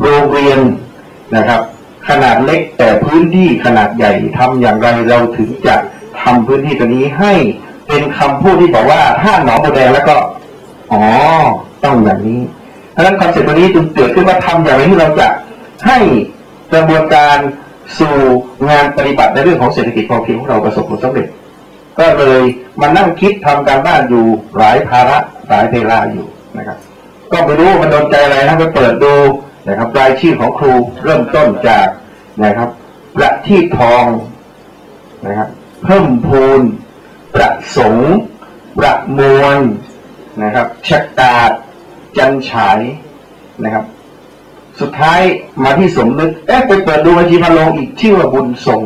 โรงเรียนนะครับ ขนาดเล็กแต่พื้นที่ขนาดใหญ่ทำอย่างไรเราถึงจะทำพื้นที่ตัวนี้ให้เป็นคำพูดที่บอกว่าถ้าหนองบัวแดงแล้วก็ อ๋อ ต้องอย่างนี้เพราะฉะนั้นคอนเซ็ปต์ตัวนี้จึงเกิดขึ้นว่าทำอย่างไรที่เราจะให้กระบวนการสู่งานปฏิบัติในเรื่องของเศรษฐกิจพอเพียงของเราประสบผลสำเร็จ ก็เลยมานั่งคิดทำการบ้านอยู่หลายภาระหลายเวลาอยู่นะครับ ก็ไม่รู้มันโดนใจอะไรนะไปเปิดดู นะครับรายชื่อของครูเริ่มต้นจากนะครับ ประทีปทองนะครับ เพิ่มพูน ประสงค์ประมวลนะครับชะกาดจันฉายนะครับ สุดท้ายมาที่สมนึกเอ๊ะไปเปิดดูบัญชีพันโลงอีกชื่อว่าบุญทรง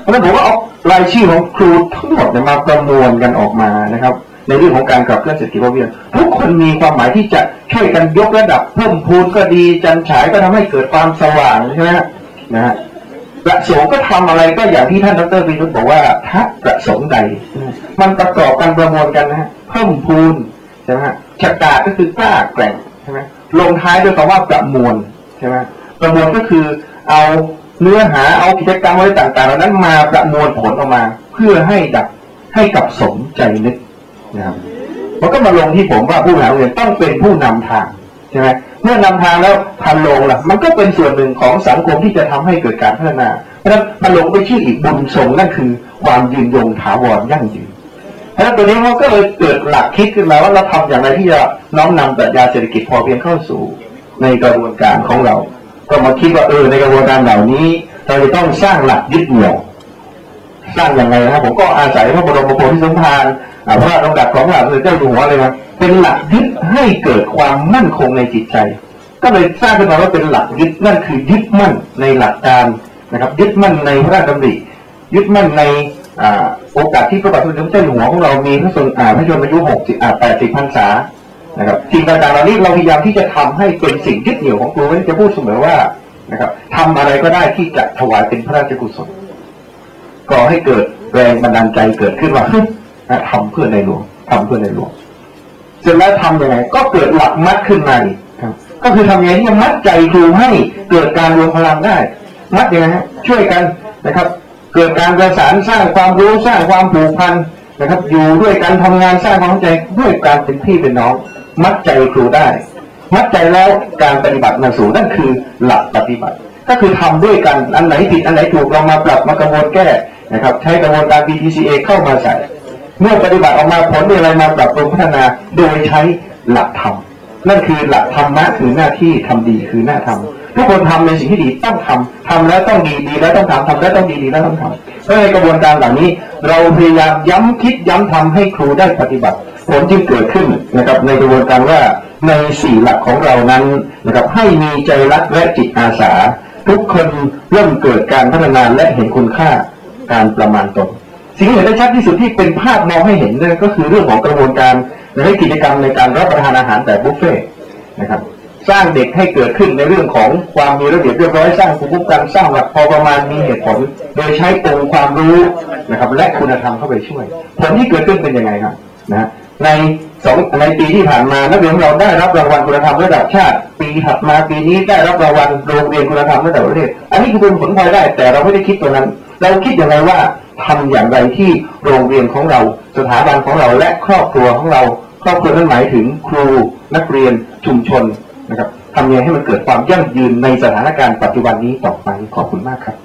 เพราะฉะนั้นผมว่าเอา รายชื่อของครูทั้งหมดมาประมวลกันออกมานะครับ ในเรื่องของการขับเคลื่อนเศรษฐกิจพอเพียงทุกคนมีความหมายที่จะช่วยกันยกระดับเพิ่มพูนก็ดีจันฉายก็ทำให้เกิดความสว่างใช่ไหมฮะนะฮะประสงค์ก็ทำอะไรก็อย่างที่ท่านดรวินุตบอกว่าถ้าประสงค์ใด มันประกอบกันประมวลกันนะเพิ่มพูนใช่ไหมฮะชะกาดก็คือกล้าแกร่งใช่ไหมลงท้ายด้วยคำว่าประมวลใช่ไหมประมวลก็คือเอา เนื้อหาเอากิจกรรมอะไรต่างๆเหล่านั้นมาประมวลผลออกมา เพื่อให้ดับให้กับสมใจนึกนะครับมันก็มาลงที่ผมว่าผู้บริหารโรงเรียนต้องเป็นผู้นำทางใช่ไหมเมื่อนำทางแล้วพันลงล่ะ มันก็เป็นส่วนหนึ่งของสังคมที่จะทำให้เกิดการพัฒนาเพราะฉะนั้นพันลงไปชื่ออีกบุญทรงนั่นคือ ความยืนยงถาวรยั่งยืนเพราะฉะนั้นตัวนี้มันก็เลยเกิดหลักคิดขึ้นมาว่าเราทำอย่างไรที่จะน้อมนำปรัชญาเศรษฐกิจพอเพียงเข้าสู่ในกระบวนการของเรา ก็มาคิดว่าเออในกระบวนการเหล่านี้ เราจะต้องสร้างหลักยึดเหนี่ยวสร้างอย่างไรนะครับผมก็อาศัยพระบรมโพธิสมภารพระราชดำรัสของพระบาทสมเด็จเจ้าอยู่หัวเลยนะเป็นหลักยึดให้เกิดความมั่นคงในจิตใจ ก็เลยสร้างขึ้นมาว่าเป็นหลักยึดนั่นคือยึดมั่นในหลักการนะครับ ยึดมั่นในพระราชดำริยึดมั่นในอโอกาสที่พระบาทสมเด็จเจ้าอยู่หัวของเรามีพระชนอ่าพระชนมายุหกสิบอ่าแปดสิบพรรษา นะครับสิ่งต่างๆเหล่านี้เราพยายามที่จะทำให้เป็นสิ่งยึดเหนี่ยวของครูไว้จะพูดเสมอว่านะครับทำอะไรก็ได้ที่จะถวายเป็นพระราชกุศลก่อให้เกิดแรงบันดาลใจเกิดขึ้นว่าทำเพื่อในหลวงทำเพื่อในหลวงเสร็จแล้วทำยังไงก็เกิดหลักมัดขึ้นมาอีกครับก็คือทำยังไงที่จะมัดใจครูให้เกิดการรวมพลังได้ มัดยังไงฮะช่วยกันนะครับ เกิดการประสานสร้างความรู้สร้างความผูกพันนะครับ อยู่ด้วยกันทำงานสร้างความเข้าใจด้วยการเป็นพี่เป็นน้อง มัดใจครูได้ มัดใจแล้วการปฏิบัติมาสู่นั่นคือหลักปฏิบัติ ก็คือทำด้วยกันอันไหนผิดอันไหนถูกเรามาปรับมากระบวนแก้นะครับ ใช้กระบวนการ BTCA เข้ามาใส่เมื่อปฏิบัติออกมาผลมีอะไรมาปรับปรุงพัฒนาโดยใช้หลักธรรมนั่นคือหลักธรรมะคือหน้าที่ทำดีคือหน้าทำทุกคนทำในสิ่งที่ดีต้องทำทำแล้วต้องดีดีแล้วต้องทำทำแล้วต้องดีดีแล้วต้องทำเพราะในกระบวนการเหล่านี้ เราพยายามย้ำคิดย้ำทำให้ครูได้ปฏิบัติ ผลจึงเกิดขึ้นนะครับในกระบวนการว่าในสี่หลักของเรานั้นนะครับให้มีใจรักและจิตอาสา ทุกคนเริ่มเกิดการพัฒนาและเห็นคุณค่าการประมาณตนสิ่งที่เห็นได้ชัดที่สุดที่เป็นภาพมองให้เห็นนั่นก็คือเรื่องของกระบวนการในกิจกรรมในการรับประทานอาหารแบบบุฟเฟ่ต์นะครับสร้างเด็กให้เกิดขึ้นในเรื่องของความมีระเบียบเรียบร้อยสร้างภูมิคุ้มกันสร้างหลักพอประมาณมีเหตุผล โดยใช้องค์ความรู้นะครับ และคุณธรรมเข้าไปช่วย ผลที่เกิดขึ้นเป็นยังไงครับนะ ในสองในปีที่ผ่านมานักเรียนของเราได้รับรางวัลคุณธรรมระดับชาติ ปีถัดมาปีนี้ได้รับรางวัลโรงเรียนคุณธรรมระดับประเทศ อันนี้คือเป็นผลพลอยได้ แต่เราไม่ได้คิดตรงนั้น เราคิดอย่างไรว่าทำอย่างไรที่โรงเรียนของเรา สถาบันของเราและครอบครัวของเรา ครอบครัวนั้นหมายถึงครูนักเรียนชุมชนนะครับทำยังไงให้มันเกิดความยั่งยืนในสถานการณ์ปัจจุบันนี้ต่อไปขอบคุณมากครับ